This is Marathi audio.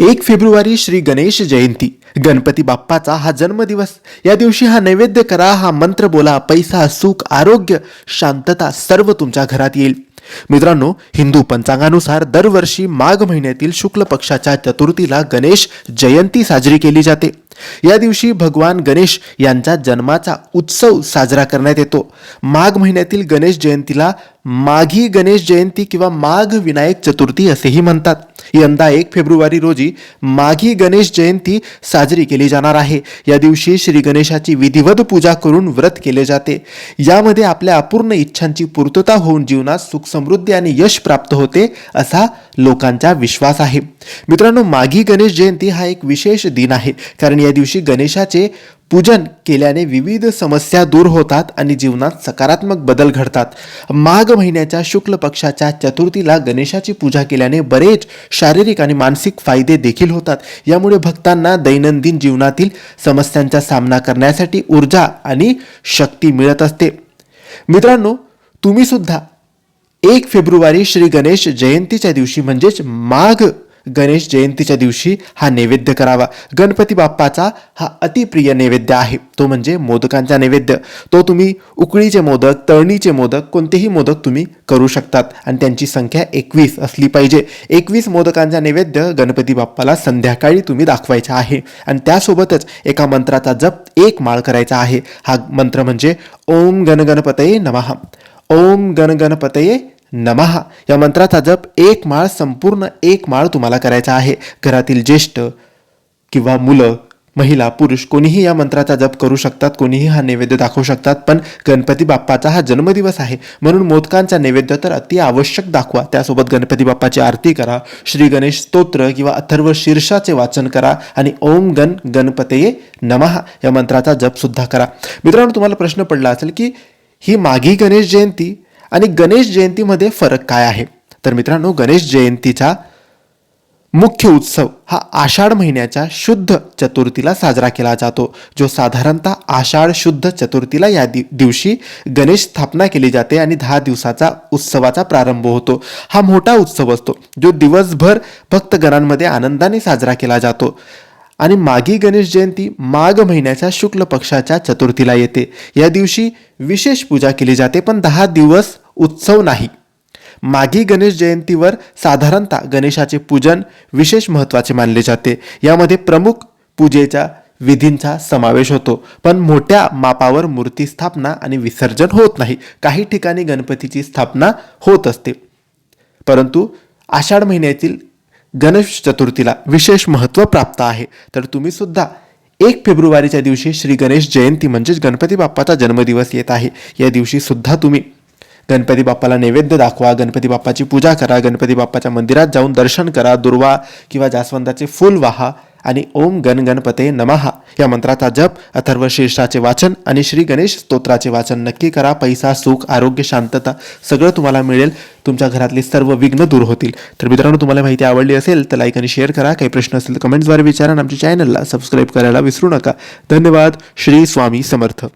एक फेब्रुवारी श्री गणेश जयंती. गणपती बाप्पाचा हा जन्मदिवस. या दिवशी हा नैवेद्य करा हा मंत्र बोला पैसा सुख आरोग्य शांतता सर्व तुमच्या घरात येईल. मित्रांनो हिंदू पंचांगानुसार दरवर्षी माघ महिन्यातील शुक्ल पक्षाच्या चतुर्थीला गणेश जयंती साजरी केली जाते. या दिवशी भगवान गणेश यांचा जन्माचा उत्सव साजरा करण्यात येतो. माघ महिन्यातील गणेश जयंतीला माघी गणेश जयंती किंवा माघ विनायक चतुर्थी असेही म्हणतात. यंदा एक फेब्रुवारी रोजी माघी गणेश जयंती साजरी केली जाणार आहे. या दिवशी श्री गणेशाची विधिवत पूजा करून व्रत केले जाते. यामध्ये आपल्या अपूर्ण इच्छांची पूर्तता होऊन जीवनात सुख समृद्धी आणि यश प्राप्त होते असा लोकांचा विश्वास आहे. मित्रांनो माघी गणेश जयंती हा एक विशेष दिन आहे. कारण या दिवशी गणेशाचे पूजन केल्याने विविध समस्या दूर होतात आणि जीवनात सकारात्मक बदल घडतात. माघ महिन्याच्या शुक्ल पक्षाच्या चतुर्थीला गणेशाची पूजा केल्याने बरेच शारीरिक आणि मानसिक फायदे देखील होतात. यामुळे भक्तांना दैनंदिन जीवनातील समस्यांचा सामना करण्यासाठी ऊर्जा आणि शक्ती मिळत असते. मित्रांनो तुम्ही सुद्धा एक फेब्रुवारी श्री गणेश जयंतीच्या दिवशी म्हणजेच माघ गणेश जयंतीच्या दिवशी हा नैवेद्य करावा. गणपती बाप्पाचा हा अतिप्रिय नैवेद्य आहे. तो म्हणजे मोदकांचा नैवेद्य. तो तुम्ही उकळीचे मोदक तळणीचे मोदक कोणतेही मोदक तुम्ही करू शकतात. आणि त्यांची संख्या एकवीस असली पाहिजे. एकवीस मोदकांचा नैवेद्य गणपती बाप्पाला संध्याकाळी तुम्ही दाखवायचा आहे. आणि त्यासोबतच एका मंत्राचा जप एक माळ करायचा आहे. हा मंत्र म्हणजे ओम गणगणपतये नमः. ओम गणगणपतये नमहा या मंत्राचा जप एक माळ संपूर्ण एक माळ तुम्हाला करायचा आहे. घरातील ज्येष्ठ किंवा मुलं महिला पुरुष कोणीही या मंत्राचा जप करू शकतात कोणीही हा नैवेद्य दाखवू शकतात पण गणपती बाप्पाचा हा जन्मदिवस आहे. म्हणून मोदकांचा नैवेद्य तर अति आवश्यक दाखवा. त्यासोबत गणपती बाप्पाची आरती करा श्री गणेश स्तोत्र किंवा अथर्व शीर्षाचे वाचन करा आणि ओम गण गणपतये नमहा या मंत्राचा जप सुद्धा करा. मित्रांनो तुम्हाला प्रश्न पडला असेल की ही माघी गणेश जयंती आणि गणेश जयंतीमध्ये फरक काय आहे? तर मित्रांनो गणेश जयंतीचा मुख्य उत्सव हा आषाढ महिन्याच्या शुद्ध चतुर्थीला साजरा केला जातो. जो साधारणतः आषाढ शुद्ध चतुर्थीला या दि दिवशी गणेश स्थापना केली जाते आणि दहा दिवसाचा उत्सवाचा प्रारंभ होतो. हा मोठा उत्सव असतो जो दिवसभर भक्तगणांमध्ये आनंदाने साजरा केला जातो. आणि मागी गणेश जयंती माघ महिन्याच्या शुक्ल पक्षाच्या चतुर्थीला येते. या दिवशी विशेष पूजा केली जाते पण दहा दिवस उत्सव नाही. मागी गणेश जयंतीवर साधारणतः गणेशाचे पूजन विशेष महत्त्वाचे मानले जाते. यामध्ये प्रमुख पूजेच्या विधींचा समावेश होतो पण मोठ्या मापावर मूर्ती स्थापना आणि विसर्जन होत नाही. काही ठिकाणी गणपतीची स्थापना होत असते. परंतु आषाढ महिन्यातील गणेश चतुर्थीला विशेष महत्त्व प्राप्त आहे. तर तुम्ही सुद्धा एक फेब्रुवारीच्या दिवशी श्री गणेश जयंती म्हणजेच गणपती बाप्पाचा जन्मदिवस येत आहे. या दिवशी सुद्धा तुम्ही गणपती बाप्पाला नैवेद्य दाखवा गणपती बाप्पाची पूजा करा गणपती बाप्पाच्या मंदिरात जाऊन दर्शन करा दुर्वा किंवा जास्वंदाचे फूल वाहा. आणि ओम गण गणपते नमहा या मंत्राचा जप अथर्व शीर्षाचे वाचन आणि श्री गणेश स्तोत्राचे वाचन नक्की करा. पैसा सुख आरोग्य शांतता सगळं तुम्हाला मिळेल. तुमच्या घरातली सर्व विघ्न दूर होतील. तर मित्रांनो तुम्हाला माहिती आवडली असेल तर लाईक आणि शेअर करा. काही प्रश्न असेल तर कमेंट्सद्वारे विचारा आणि आमच्या चॅनलला सबस्क्राईब करायला विसरू नका. धन्यवाद. श्री स्वामी समर्थ.